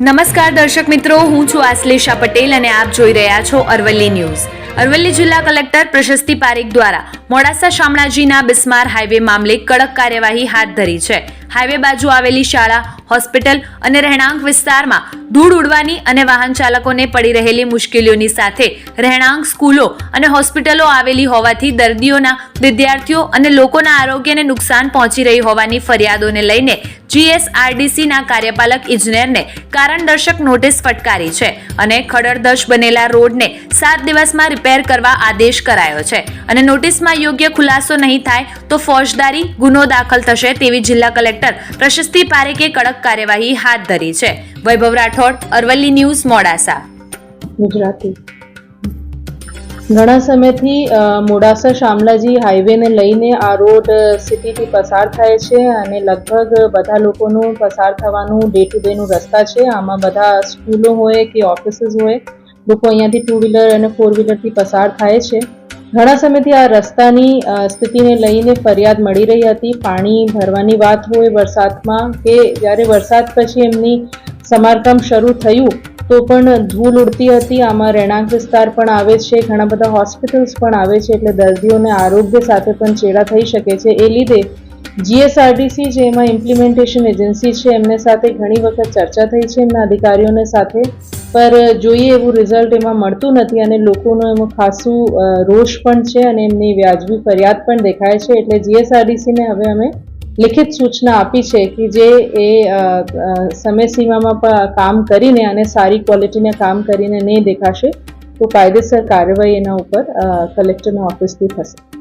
નમસ્કાર દર્શક મિત્રો, હું છું આશ્લેષા પટેલ અને આપ જોઈ રહ્યા છો અરવલ્લી ન્યૂઝ. અરવલ્લી જિલ્લા કલેક્ટર પ્રશસ્તિ પારીખ દ્વારા મોડાસા શામળાજીના બિસ્માર હાઈવે મામલે કડક કાર્યવાહી હાથ ધરી છે. હાઈવે બાજુ આવેલી શાળા, હોસ્પિટલ અને રહેણાંક વિસ્તારમાં ધૂળ ઉડવાની અને વાહન ચાલકોને પડી રહેલી મુશ્કેલીઓની સાથે રહેણાંક સ્કૂલો અને હોસ્પિટલો આવેલી હોવાથી દર્દીઓના, વિદ્યાર્થીઓ અને લોકોના આરોગ્યને નુકસાન પહોંચી રહી હોવાની ફરિયાદોને લઈને જીએસઆરડીસીના કાર્યપાલક ઇજનેરને કારણદર્શક નોટિસ ફટકારી છે અને ખડરદશ બનેલા રોડને સાત દિવસમાં રિપેર કરવા આદેશ કરાયો છે. અને નોટિસમાં યોગ્ય ખુલાસો નહીં થાય તો ફોજદારી ગુનો દાખલ થશે તેવી જિલ્લા કલેક્ટર પ્રશસ્તિ પારેખે કડક કાર્યવાહી હાથ ધરી છે. વૈભવ રાઠોડ, અરવલ્લી ન્યૂઝ, મોડાસા. ગુજરાતી. ઘણા સમયથી મોડાસા શામલાજી હાઈવેને લઈને આ રોડ સિટીથી પસાર થાય છે અને લગભગ બધા લોકોનું પસાર થવાનું ડે ટુ ડેનું રસ્તા છે. આમાં બધા સ્કૂલો હોય કે ઓફિસીસ હોય, લોકો અહીંયાથી ટુ વ્હીલર અને ફોર વ્હીલરથી પસાર થાય છે. ઘણા સમયથી આ રસ્તાની સ્થિતિને લઈને ફરિયાદ મળી રહી હતી. પાણી ભરવાની વાત હોય વરસાદમાં કે જ્યારે વરસાદ પછી એમની સમારકામ શરૂ થયું, તો પણ ધૂળ ઉડતી હતી. આમાં રહેણાંક વિસ્તાર પણ આવે છે. ઘણા બધા હોસ્પિટલ્સ પણ આવે છે. એટલે દર્દીઓને આરોગ્ય સાથે પણ ચેડા થઈ શકે છે. એ લીધે જીએસઆરડીસી, જે એમાં ઇમ્પ્લિમેન્ટેશન એજન્સી છે, એમને સાથે ઘણી વખત ચર્ચા થઈ છે, એમના અધિકારીઓને સાથે. પર જોઈએ એવું રિઝલ્ટ એમાં મળતું નથી અને લોકોનો એમાં ખાસું રોષ પણ છે અને એમની વ્યાજબી ફરિયાદ પણ દેખાય છે. એટલે જીએસઆરડીસીને હવે અમે લિખિત સૂચના આપી છે કે જે એ સમયસીમામાં પણ કામ કરીને અને સારી ક્વોલિટીને કામ કરીને નહીં દેખાશે, તો કાયદેસર કાર્યવાહી એના ઉપર કલેક્ટરના ઓફિસથી થશે.